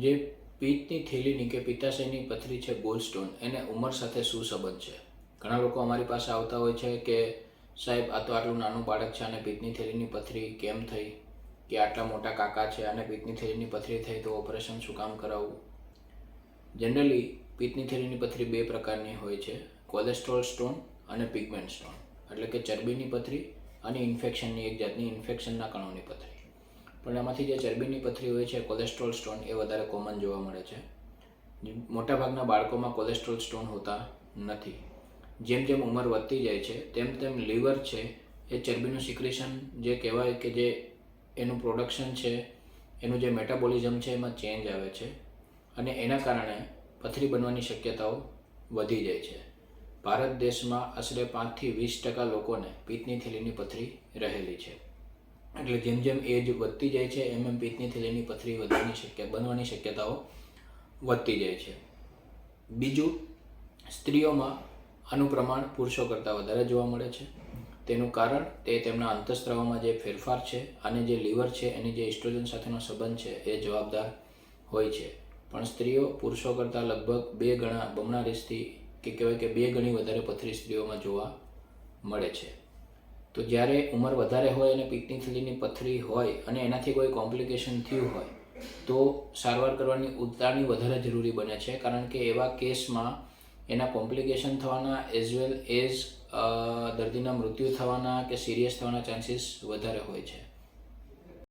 જે પિત્તની થેલીની કે પિત્તાશયની પથરી છે ગોલ સ્ટોન એને ઉંમર સાથે શું સંબંધ છે. ઘણા લોકો અમારી પાસે આવતા હોય છે કે, સાહેબ, આ તો આટલું નાનું બાળક છે અને પિત્તની થેલીની પથરી કેમ થઈ? કે આટલા મોટા કાકા છે અને પિત્તની થેલીની પથરી થઈ, તો ઓપરેશન શું કામ કરાવવું? જનરલી પિત્તની થેલીની પથરી બે પ્રકારની હોય છે કોલેસ્ટ્રોલ સ્ટોન અને પિગમેન્ટ સ્ટોન એટલે કે ચરબીની પથરી અને ઇન્ફેક્શનની એક જાતની ઇન્ફેક્શનના કણોની પથરી. પણ એમાંથી જે ચરબીની પથરી હોય છે કોલેસ્ટ્રોલ સ્ટોન એ વધારે કોમન જોવા મળે છે. મોટાભાગના બાળકોમાં કોલેસ્ટ્રોલ સ્ટોન હોતા નથી. જેમ જેમ ઉંમર વધતી જાય છે, તેમ તેમ લીવર છે, એ ચરબીનું સિક્રેશન જે કહેવાય કે જે એનું પ્રોડક્શન છે, એનું જે મેટાબોલિઝમ છે, એમાં ચેન્જ આવે છે. અને એના કારણે પથરી બનવાની શક્યતાઓ વધી જાય છે. ભારત દેશમાં આશરે પાંચથી વીસ ટકા લોકોને પિત્તની થેલીની પથરી રહેલી છે. એટલે જેમ જેમ એજ વધતી જાય છે, એમ એમ પિત્તની થેલીની પથરી વધવાની શક્ય, બનવાની શક્યતાઓ વધતી જાય છે. બીજું, સ્ત્રીઓમાં આનું પ્રમાણ પુરુષો કરતાં વધારે જોવા મળે છે. તેનું કારણ, તે તેમના અંતસ્ત્રાવમાં જે ફેરફાર છે, અને જે લીવર છે, એની જે ઇસ્ટ્રોજન સાથેનો સંબંધ છે, એ જવાબદાર હોય છે. પણ સ્ત્રીઓ પુરુષો કરતાં લગભગ બે ગણા બમણા રીસથી, કે કહેવાય કે બે ગણી વધારે પથરી સ્ત્રીઓમાં જોવા મળે છે. તો જ્યારે ઉંમર વધારે હોય અને પિત્તની થલીની પથરી હોય અને એનાથી કોઈ કોમ્પ્લિકેશન થયું હોય, તો સારવાર કરવાની ઉતારની વધારે જરૂરી બને છે. કારણ કે એવા કેસમાં એના કોમ્પ્લિકેશન થવાના એઝ વેલ એઝ દર્દીના મૃત્યુ થવાના કે સિરિયસ થવાના ચાન્સીસ વધારે હોય છે.